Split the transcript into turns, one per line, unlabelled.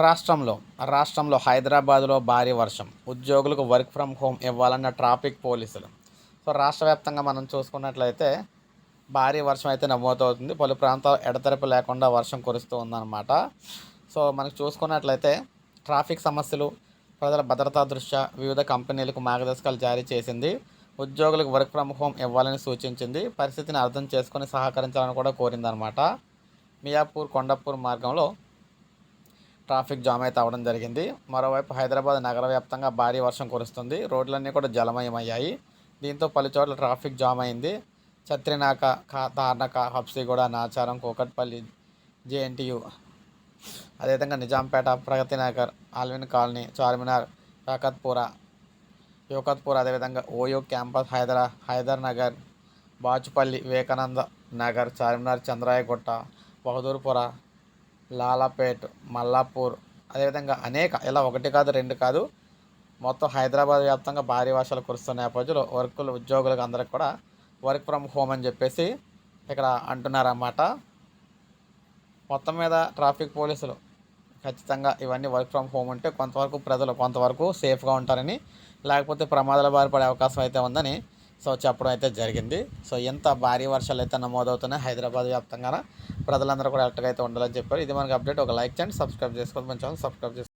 రాష్ట్రంలో రాష్ట్రంలో హైదరాబాద్లో భారీ వర్షం. ఉద్యోగులకు వర్క్ ఫ్రమ్ హోమ్ ఇవ్వాలన్న ట్రాఫిక్ పోలీసులు. సో రాష్ట్ర వ్యాప్తంగా మనం చూసుకున్నట్లయితే భారీ వర్షం అయితే నమోదవుతుంది. పలు ప్రాంతాలు ఎడతెరపు లేకుండా వర్షం కురుస్తూ ఉందన్నమాట. సో మనకు చూసుకున్నట్లయితే ట్రాఫిక్ సమస్యలు ప్రజల భద్రతా దృష్ట్యా వివిధ కంపెనీలకు మార్గదర్శకాలు జారీ చేసింది. ఉద్యోగులకు వర్క్ ఫ్రమ్ హోమ్ ఇవ్వాలని సూచించింది. పరిస్థితిని అర్థం చేసుకొని సహకరించాలని కూడా కోరిందనమాట మియాపూర్ కొండపూర్ మార్గంలో ట్రాఫిక్ జామ్ అయితే అవ్వడం జరిగింది. మరోవైపు హైదరాబాద్ నగర వ్యాప్తంగా భారీ వర్షం కురుస్తుంది. రోడ్లన్నీ కూడా జలమయమయ్యాయి. దీంతో పలు చోట్ల ట్రాఫిక్ జామ్ అయింది. చత్రినాక కా తార్నక హబ్సిగూడ నాచారం కూకట్పల్లి జేఎన్టీయు అదేవిధంగా నిజాంపేట ప్రగతి నగర్ ఆల్విన్ కాలనీ చార్మినార్ కాకత్పుర యోకత్పూర్ అదేవిధంగా ఓయో క్యాంపస్ హైదరా హైదర్ నగర్ బాచుపల్లి వివేకానంద నగర్ చార్మినార్ చంద్రాయగుట్ట బహదూర్పుర లాలాపేట్ మల్లాపూర్ అదేవిధంగా అనేక ఇలా ఒకటి కాదు రెండు కాదు మొత్తం హైదరాబాద్ వ్యాప్తంగా భారీ వర్షాలు కురుస్తున్న నేపథ్యంలో వర్కులు ఉద్యోగులకు అందరికి కూడా వర్క్ ఫ్రమ్ హోమ్ అని చెప్పేసి ఇక్కడ అంటున్నారన్నమాట. మొత్తం మీద ట్రాఫిక్ పోలీసులు ఖచ్చితంగా ఇవన్నీ వర్క్ ఫ్రమ్ హోమ్ ఉంటే కొంతవరకు ప్రజలు కొంతవరకు సేఫ్గా ఉంటారని లేకపోతే ప్రమాదాల బారిపడే అవకాశం అయితే ఉందని సో చెప్పడం అయితే జరిగింది. సో ఎంత భారీ వర్షాలు అయితే నమోదవుతున్నాయి హైదరాబాద్ వ్యాప్తంగా ప్రజలందరూ కూడా అలర్ట్గా అయితే ఉండాలని చెప్పారు. ఇది మనకి అప్డేట్. ఒక లైక్ చేయండి సబ్స్క్రైబ్ చేసుకోండి. మంచి సబ్స్క్రైబ్ చేసుకోండి.